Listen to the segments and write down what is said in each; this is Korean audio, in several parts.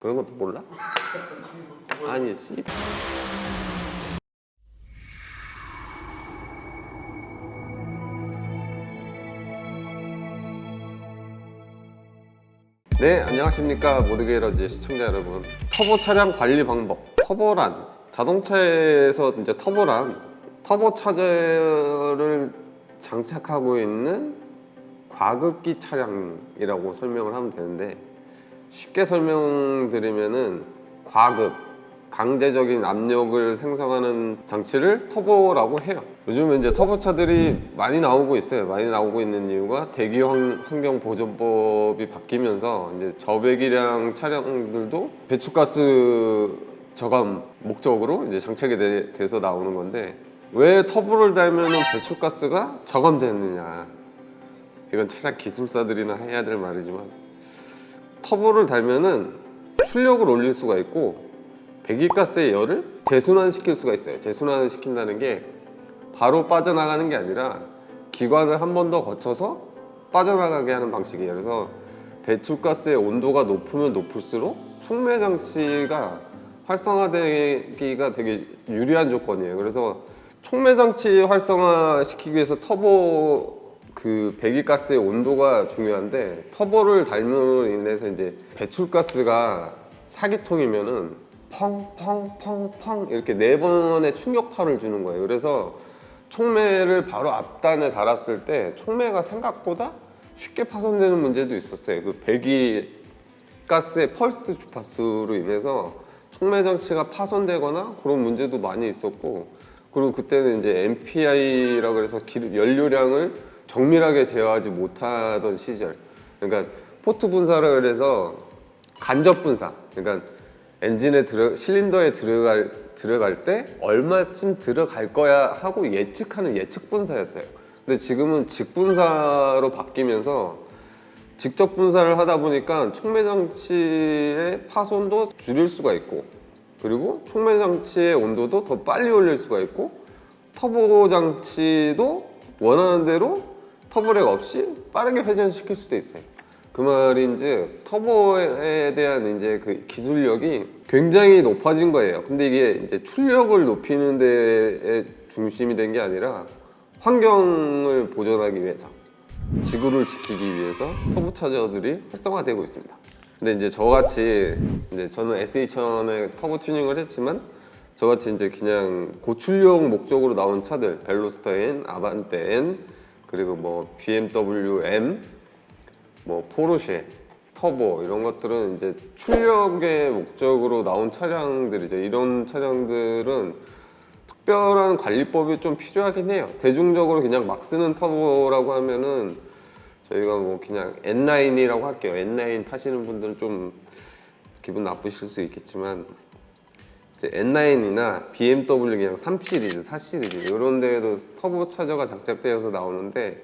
그런 것도 몰라? 아니 씨. 네, 안녕하십니까 모르게러지 시청자 여러분. 터보 차량 관리 방법. 터보란 자동차에서 이제 터보란 터보 차저를 장착하고 있는 과급기 차량이라고 설명을 하면 되는데 쉽게 설명드리면은 과급 강제적인 압력을 생성하는 장치를 터보라고 해요. 요즘 이제 터보차들이 많이 나오고 있어요. 많이 나오고 있는 이유가 대기 환- 환경 보존법이 바뀌면서 이제 저배기량 차량들도 배출가스 저감 목적으로 이제 장착이 돼, 돼서 나오는 건데 왜 터보를 달면은 배출가스가 저감되느냐? 이건 차량 기술사들이나 해야 될 말이지만 터보를 달면은 출력을 올릴 수가 있고 배기가스의 열을 재순환시킬 수가 있어요. 재순환을 시킨다는 게 바로 빠져나가는 게 아니라 기관을 한 번 더 거쳐서 빠져나가게 하는 방식이에요. 그래서 배출가스의 온도가 높으면 높을수록 촉매 장치가 활성화되기가 되게 유리한 조건이에요. 그래서 촉매 장치 활성화 시키기 위해서 터보 그 배기가스의 온도가 중요한데 터보를 달므로 인해서 이제 배출가스가 사기통이면은 펑펑펑펑 이렇게 네 번의 충격파를 주는 거예요. 그래서 촉매를 바로 앞단에 달았을 때 촉매가 생각보다 쉽게 파손되는 문제도 있었어요. 그 배기가스의 펄스 주파수로 인해서 촉매 장치가 파손되거나 그런 문제도 많이 있었고 그리고 그때는 이제 MPI라 그래서 기름 연료량을 정밀하게 제어하지 못하던 시절. 그러니까 포트 분사를 해서 간접 분사. 그러니까 엔진에 들어 실린더에 들어갈 들어갈 때 얼마쯤 들어갈 거야 하고 예측하는 예측 분사였어요. 근데 지금은 직분사로 바뀌면서 직접 분사를 하다 보니까 촉매 장치의 파손도 줄일 수가 있고 그리고 촉매 장치의 온도도 더 빨리 올릴 수가 있고 터보 장치도 원하는 대로 터보렉 없이 빠르게 회전시킬 수도 있어요. 그 말인지 터보에 대한 이제 그 기술력이 굉장히 높아진 거예요. 근데 이게 이제 출력을 높이는 데에 중심이 된 게 아니라 환경을 보존하기 위해서 지구를 지키기 위해서 터보차저들이 활성화되고 있습니다. 근데 이제 저같이 이제 저는 SH1000에 터보 튜닝을 했지만 저같이 이제 그냥 고출력 목적으로 나온 차들 벨로스터 N, 아반떼 N 그리고 뭐 BMW M 뭐 포르쉐, 터보 이런 것들은 이제 출력의 목적으로 나온 차량들이죠. 이런 차량들은 특별한 관리법이 좀 필요하긴 해요. 대중적으로 그냥 막 쓰는 터보라고 하면은 저희가 뭐 그냥 N9이라고 할게요. N9 타시는 분들은 좀 기분 나쁘실 수 있겠지만 N9이나 BMW 그냥 3 시리즈, 4 시리즈 이런 데에도 터보 차저가 장착되어서 나오는데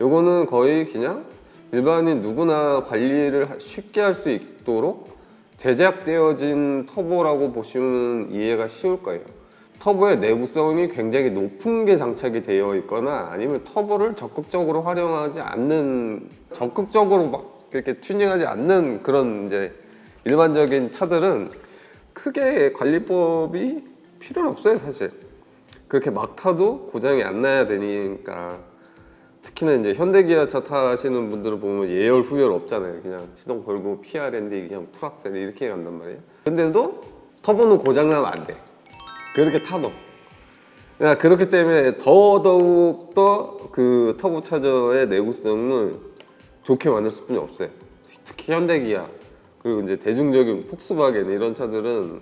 요거는 거의 그냥 일반인 누구나 관리를 하- 쉽게 할 수 있도록 제작되어진 터보라고 보시면 이해가 쉬울 거예요. 터보의 내구성이 굉장히 높은 게 장착이 되어 있거나 아니면 터보를 적극적으로 활용하지 않는 적극적으로 막 이렇게 튜닝하지 않는 그런 이제 일반적인 차들은 크게 관리법이 필요는 없어요 사실. 그렇게 막 타도 고장이 안 나야 되니까. 특히나 이제 현대기아차 타시는 분들을 보면 예열 후열 없잖아요. 그냥 시동 걸고 PRND 그냥 풀악셀 이렇게 간단 말이에요. 근데도 터보는 고장 나면 안돼. 그렇게 타도. 그러니까 그렇기 때문에 더더욱 더 그 터보 차저의 내구성을 좋게 만들 수뿐이 없어요. 특히 현대기아 그리고 이제 대중적인 폭스바겐 이런 차들은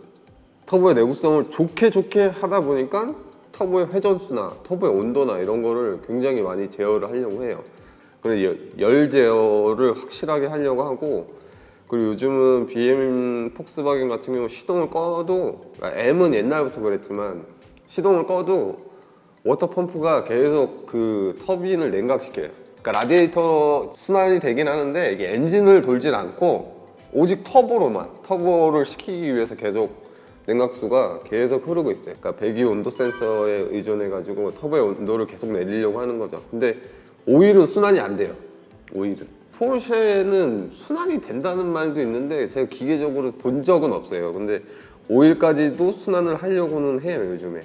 터보의 내구성을 좋게 좋게 하다 보니까 터보의 회전수나 터보의 온도나 이런 거를 굉장히 많이 제어를 하려고 해요. 열- 열 제어를 확실하게 하려고 하고 그리고 요즘은 BM 폭스바겐 같은 경우 시동을 꺼도 그러니까 M은 옛날부터 그랬지만 시동을 꺼도 워터 펌프가 계속 그 터빈을 냉각시켜요. 그러니까 라디에이터 순환이 되긴 하는데 이게 엔진을 돌진 않고 오직 터보로만 터보를 시키기 위해서 계속 냉각수가 계속 흐르고 있어요. 그러니까 배기 온도 센서에 의존해 가지고 터보의 온도를 계속 내리려고 하는 거죠. 근데 오일은 순환이 안 돼요. 오일은 포르쉐는 순환이 된다는 말도 있는데 제가 기계적으로 본 적은 없어요. 근데 5일까지도 순환을 하려고는 해요 요즘에.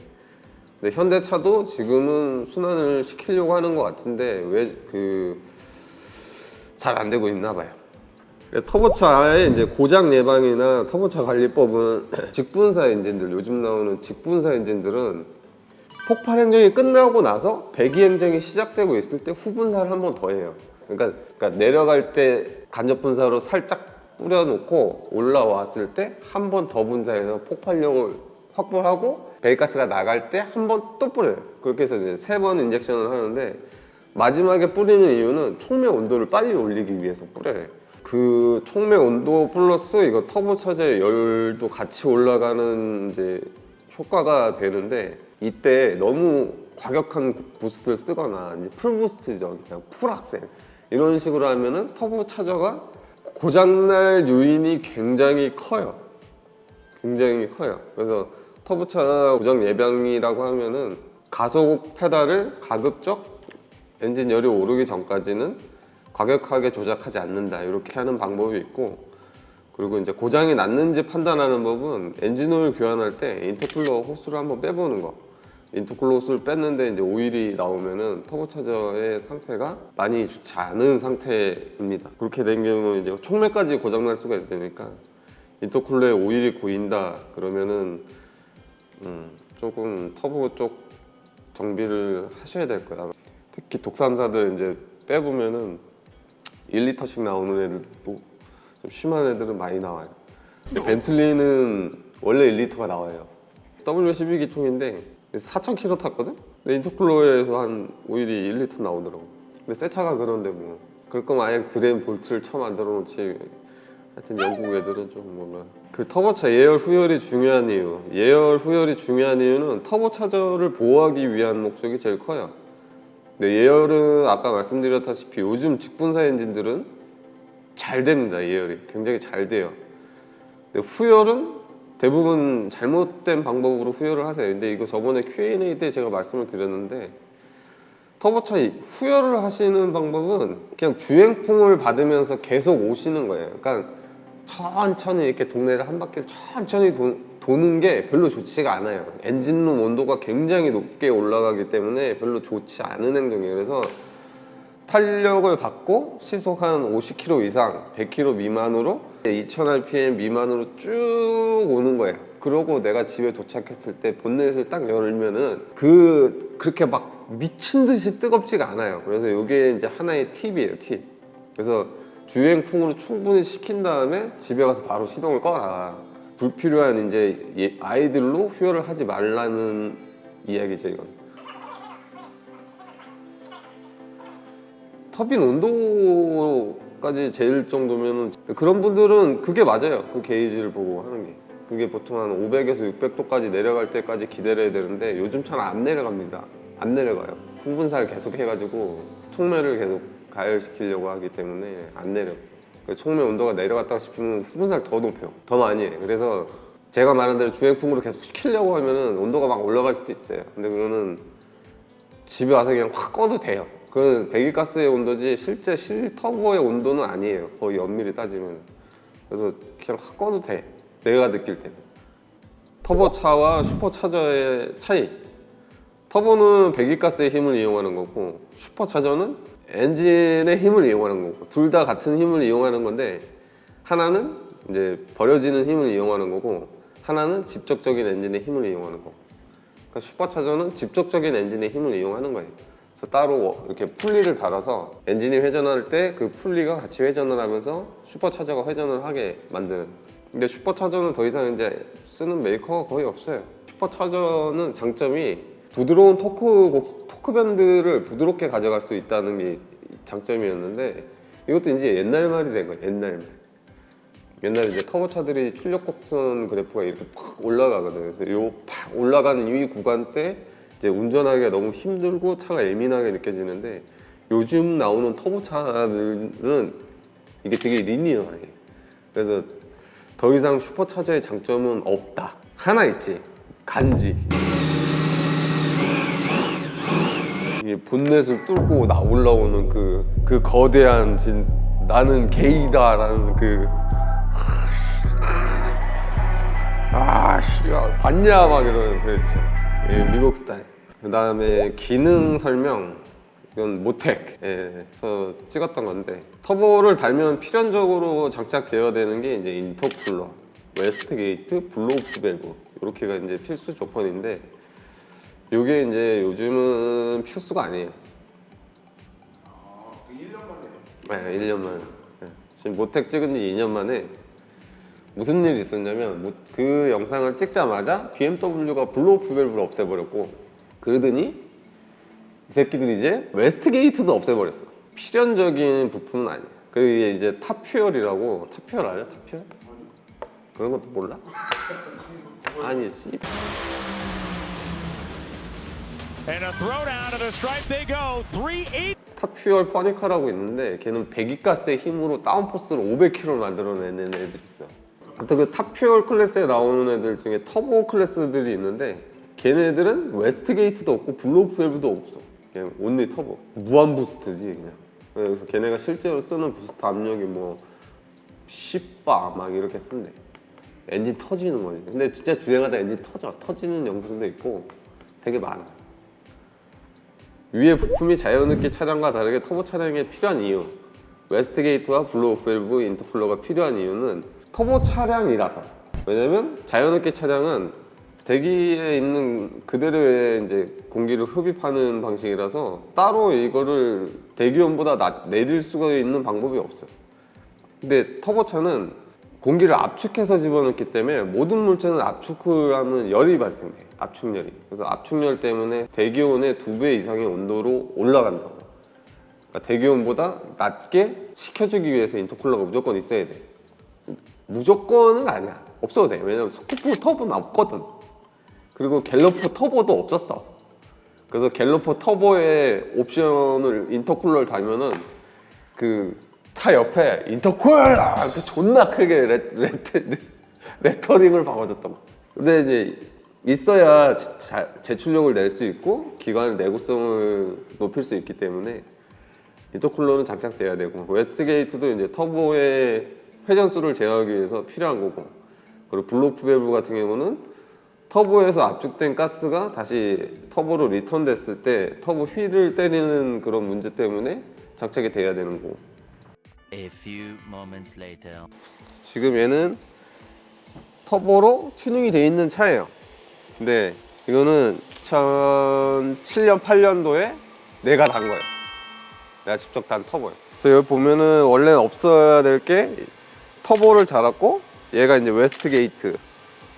근데 현대차도 지금은 순환을 시키려고 하는 것 같은데 왜 그 잘 안 되고 있나 봐요. 터보차의 이제 고장 예방이나 터보차 관리법은 직분사 엔진들 요즘 나오는 직분사 엔진들은 폭발 행정이 끝나고 나서 배기 행정이 시작되고 있을 때 후분사를 한 번 더 해요. 그러니까, 그러니까 내려갈 때 간접 분사로 살짝 뿌려놓고 올라왔을 때 한 번 더 분사해서 폭발력을 확보하고 배기가스가 나갈 때 한 번 또 뿌려요. 그렇게 해서 이제 세 번 인젝션을 하는데 마지막에 뿌리는 이유는 촉매 온도를 빨리 올리기 위해서 뿌려요. 그 촉매 온도 플러스 이거 터보 차저의 열도 같이 올라가는 이제 효과가 되는데 이때 너무 과격한 부스트를 쓰거나 이제 풀 부스트죠. 그냥 풀 악셀 이런 식으로 하면은 터보 차저가 고장날 요인이 굉장히 커요. 굉장히 커요. 그래서 터보차 고장 예방이라고 하면은 가속 페달을 가급적 엔진 열이 오르기 전까지는 과격하게 조작하지 않는다 이렇게 하는 방법이 있고 그리고 이제 고장이 났는지 판단하는 법은 엔진오일 교환할 때 인터쿨러 호스를 한번 빼보는 거. 인터쿨러 호스를 뺐는데 이제 오일이 나오면은 터보차저의 상태가 많이 좋지 않은 상태입니다. 그렇게 된 경우는 이제 촉매까지 고장 날 수가 있으니까 인터쿨러에 오일이 고인다 그러면은 음, 조금 터보 쪽 정비를 하셔야 될 거야. 특히 독삼사들 이제 빼보면은 1리터씩 나오는 애들도 좀 심한 애들은 많이 나와요. 근데 벤틀리는 원래 1리터가 나와요. W12 기통인데 4,000km 탔거든? 근데 인터쿨러에서 한 오일이 1리터 나오더라고. 근데 새 차가 그런데 뭐. 그럴 거면 아예 드레인 볼트를 쳐 만들어 놓지. 하여튼 영국 애들은 좀 뭔가. 그 터보차 예열 후열이 중요한 이유. 예열 후열이 중요한 이유는 터보 차저를 보호하기 위한 목적이 제일 커요. 근데 예열은 아까 말씀드렸다시피 요즘 직분사 엔진들은 잘 됩니다 예열이. 굉장히 잘 돼요. 근데 후열은 대부분 잘못된 방법으로 후열을 하세요. 근데 이거 저번에 Q&A 때 제가 말씀을 드렸는데 터보차 이 후열을 하시는 방법은 그냥 주행풍을 받으면서 계속 오시는 거예요. 그러니까 천천히 이렇게 동네를 한 바퀴를 천천히 도, 도는 게 별로 좋지가 않아요 엔진룸 온도가 굉장히 높게 올라가기 때문에 별로 좋지 않은 행동이에요 그래서 탄력을 받고 시속 한 50km 이상, 100km 미만으로 2000rpm 미만으로 쭉 오는 거예요. 그러고 내가 집에 도착했을 때 본넷을 딱 열면은 그 그렇게 막 미친 듯이 뜨겁지가 않아요. 그래서 이게 이제 하나의 팁이에요, 팁. 그래서 주행풍으로 충분히 식힌 다음에 집에 가서 바로 시동을 꺼라. 불필요한 이제 예- 아이들로 휴열을 하지 말라는 이야기죠, 이건. 터빈 온도까지 재일 정도면은 그런 분들은 그게 맞아요. 그 게이지를 보고 하는 게. 그게 보통 한 500에서 600도까지 내려갈 때까지 기다려야 되는데 요즘 차는 안 내려갑니다. 안 내려가요. 후분사를 계속 해가지고 촉매를 계속 가열시키려고 하기 때문에 안 내려. 그 촉매 온도가 내려갔다 싶으면 후분사를 더 높여요. 더 많이 해. 그래서 제가 말한 대로 주행풍으로 계속 시키려고 하면은 온도가 막 올라갈 수도 있어요. 근데 그거는 집에 와서 그냥 확 꺼도 돼요. 그건 배기가스의 온도지 실제 실터보의 온도는 아니에요. 거의 엄밀히 따지면. 그래서 그냥 확 꺼도 돼. 내가 느낄 때는. 터보 차와 슈퍼 차저의 차이. 터보는 배기가스의 힘을 이용하는 거고 슈퍼차저는 엔진의 힘을 이용하는 거고 둘 다 같은 힘을 이용하는 건데 하나는 이제 버려지는 힘을 이용하는 거고 하나는 직접적인 엔진의 힘을 이용하는 거고 그러니까 슈퍼차저는 직접적인 엔진의 힘을 이용하는 거예요. 그래서 따로 이렇게 풀리를 달아서 엔진이 회전할 때 그 풀리가 같이 회전을 하면서 슈퍼차저가 회전을 하게 만드는. 근데 슈퍼차저는 더 이상 이제 쓰는 메이커가 거의 없어요. 슈퍼차저는 장점이 부드러운 토크 곡- 토크 밴드를 부드럽게 가져갈 수 있다는 게 장점이었는데 이것도 이제 옛날 말이 된 거예요. 옛날 말. 옛날에 이제 터보차들이 출력 곡선 그래프가 이렇게 팍 올라가거든요. 그래서 요 팍 올라가는 이 구간 때 이제 운전하기가 너무 힘들고 차가 예민하게 느껴지는데 요즘 나오는 터보차들은 이게 되게 리니어해. 그래서 더 이상 슈퍼차저의 장점은 없다. 하나 있지. 간지. 이게 본넷을 뚫고 나 올라오는 그, 그 거대한 진, 나는 게이다라는 그 아, 씨발, 봤냐? 막 이러는 도대체. 예, 미국 스타일. 그 다음에 기능 설명. 이건 모텍에서 찍었던 건데 터보를 달면 필연적으로 장착되어야 되는 게 이제 인터쿨러, 웨스트 게이트, 블로우프 밸브 이렇게가 이제 필수 조건인데 이게 이제 요즘은 필수가 아니에요. 네, 1년 만에. 네. 지금 모텍 찍은 지 2년 만에 무슨 일이 있었냐면 뭐- 그 영상을 찍자마자 BMW가 블로우프 밸브를 없애버렸고 그러더니 이 새끼들이 이제 웨스트 게이트도 없애버렸어. 필연적인 부품은 아니야. 그게 이제 탑퓨얼이라고 탑퓨얼 알아? 탑퓨얼? 그런 것도 몰라? 아니 씨. 탑퓨얼 퍼니카라고 있는데 걔는 배기가스의 힘으로 다운포스를 500km를 만들어내는 애들이 있어. 아무튼 그 탑퓨얼 클래스에 나오는 애들 중에 터보 클래스들이 있는데 걔네들은 웨스트 게이트도 없고 블로우 밸브도 없어. 그냥 온리 터보. 무한 부스트지 그냥. 그래서 걔네가 실제로 쓰는 부스트 압력이 뭐 10바 막 이렇게 쓴대. 엔진 터지는 거지. 근데 진짜 주행하다 엔진 터져. 터지는 영상도 있고 되게 많아. 위의 부품이 자연흡기 차량과 다르게 터보 차량에 필요한 이유 웨스트 게이트와 블로우 밸브 인터쿨러가 필요한 이유는 터보 차량이라서. 왜냐면 자연흡기 차량은 대기에 있는 그대로의 이제 공기를 흡입하는 방식이라서 따로 이거를 대기온보다 낮, 내릴 수가 있는 방법이 없어요. 근데 터보차는 공기를 압축해서 집어넣기 때문에 모든 물체는 압축을 하면 열이 발생돼 압축열이. 그래서 압축열 때문에 대기온의 두 배 이상의 온도로 올라간다고. 그러니까 대기온보다 낮게 식혀주기 위해서 인터쿨러가 무조건 있어야 돼. 무조건은 아니야. 없어도 돼. 왜냐면 스쿠프 터보는 없거든. 그리고 갤러퍼 터보도 없었어. 그래서 갤러퍼 터보의 옵션을 인터쿨러를 달면은 그 차 옆에 인터쿨러 그 존나 크게 레, 레, 레터링을 박아줬던 거. 근데 이제 있어야 자- 제출력을 낼 수 있고 기관의 내구성을 높일 수 있기 때문에 인터쿨러는 장착돼야 되고 웨스트게이트도 이제 터보의 회전수를 제어하기 위해서 필요한 거고 그리고 블로프 밸브 같은 경우는 터보에서 압축된 가스가 다시 터보로 리턴됐을 때 터보 휠을 때리는 그런 문제 때문에 장착이 돼야 되는 거고 A few moments later. 지금 얘는 터보로 튜닝이 돼 있는 차예요. 근데 이거는 2007년 8년도에 내가 단 거예요. 내가 직접 단 터보예요. 그래서 여기 보면은 원래 없어야 될 게 터보를 달았고 얘가 이제 웨스트 게이트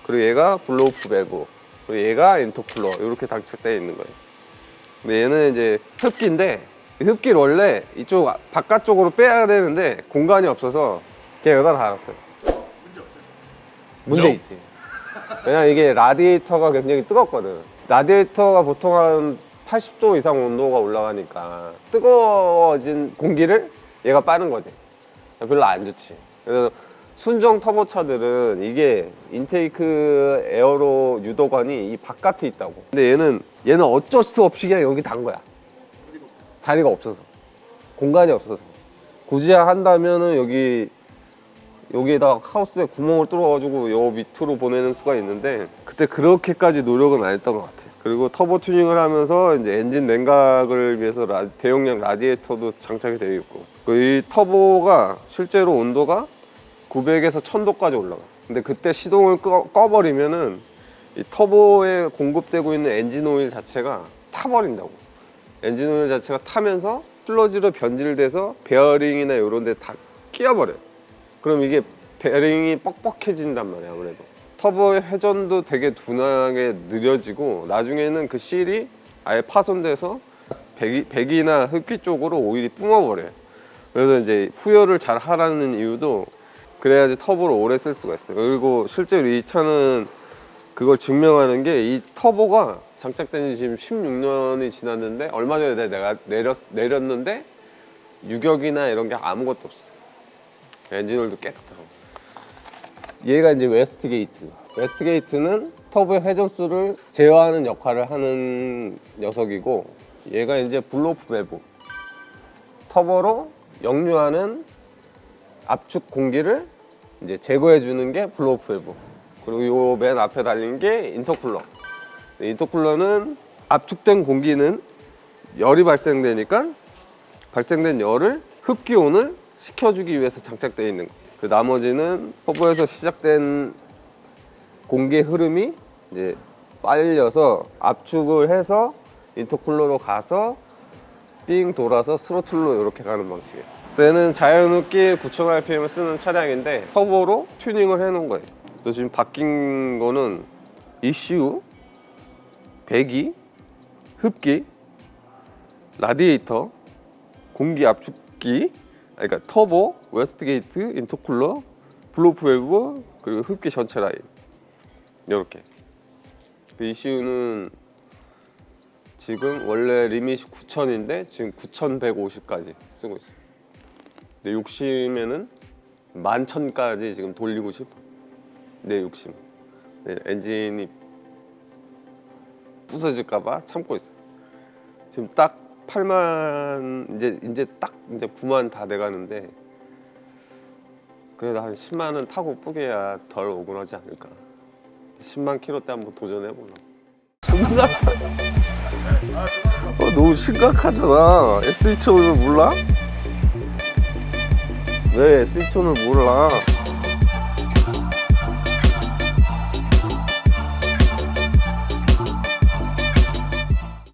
그리고 얘가 블로우프 밸브 그리고 얘가 인터쿨러 이렇게 장착되어 있는 거예요. 근데 얘는 이제 흡기인데 이 흡기를 원래 이쪽 바깥쪽으로 빼야 되는데 공간이 없어서 그냥 여기다 달았어요. 문제 있지. 왜냐 이게 라디에이터가 굉장히 뜨겁거든. 라디에이터가 보통 한 80도 이상 온도가 올라가니까 뜨거워진 공기를 얘가 빠는 거지. 별로 안 좋지. 그래서 순정 터보차들은 이게 인테이크 에어로 유도관이 이 바깥에 있다고. 근데 얘는 얘는 어쩔 수 없이 그냥 여기 단 거야. 자리가 없어서 공간이 없어서 굳이 한다면은 여기 여기에다 하우스에 구멍을 뚫어가지고 요 밑으로 보내는 수가 있는데 그때 그렇게까지 노력은 안 했던 것 같아요. 그리고 터보 튜닝을 하면서 이제 엔진 냉각을 위해서 라- 대용량 라디에이터도 장착이 되어 있고 그이 터보가 실제로 온도가 900에서 1000도까지 올라가. 근데 그때 시동을 꺼, 꺼버리면은 이 터보에 공급되고 있는 엔진 오일 자체가 타버린다고. 엔진 오일 자체가 타면서 슬러지로 변질돼서 베어링이나 이런 데 다 끼어버려요. 그럼 이게 베어링이 뻑뻑해진단 말이야 아무래도. 터보의 회전도 되게 둔하게 느려지고 나중에는 그 실이 아예 파손돼서 배기, 배기나 흡기 쪽으로 오일이 뿜어버려요. 그래서 이제 후열을 잘 하라는 이유도 그래야지 터보를 오래 쓸 수가 있어요. 그리고 실제로 이 차는 그걸 증명하는 게 이 터보가 장착된 지 지금 16년이 지났는데 얼마 전에 내가 내렸, 내렸는데 유격이나 이런 게 아무것도 없었어 엔진오일도 깨끗하고 얘가 이제 웨스트 게이트 웨스트 게이트는 터보의 회전수를 제어하는 역할을 하는 녀석이고 얘가 이제 블로프 밸브 터보로 역류하는 압축 공기를 이제 제거해 주는 게 블로우프 밸브. 그리고 요 맨 앞에 달린 게 인터쿨러. 네, 인터쿨러는 압축된 공기는 열이 발생되니까 발생된 열을 흡기온을 식혀주기 위해서 장착되어 있는 거. 그 나머지는 터보에서 시작된 공기의 흐름이 이제 빨려서 압축을 해서 인터쿨러로 가서 삥 돌아서 스로틀로 이렇게 가는 방식이에요. 얘는 자연흡기 9000rpm을 쓰는 차량인데 터보로 튜닝을 해 놓은 거예요. 그래서 지금 바뀐 거는 ECU, 배기, 흡기, 라디에이터, 공기 압축기, 그러니까 터보, 웨스트게이트, 인터쿨러, 블로프 밸브 그리고 흡기 전체 라인 이렇게. 그 ECU는 지금 원래 리밋이 9,000인데 지금 9,150까지 쓰고 있어요. 내 욕심에는 11,000까지 지금 돌리고 싶어. 내 욕심. 네, 엔진이 부서질까봐 참고 있어. 지금 딱 8만 이제 이제 딱 이제 9만 다 돼가는데 그래도 한 10만 원 타고 뿌게야 덜 억울하지 않을까. 10만 킬로 때 한번 도전해 보려. 존나 차. 어, 너무 심각하잖아. S2천을 몰라? 왜 S2천을 몰라?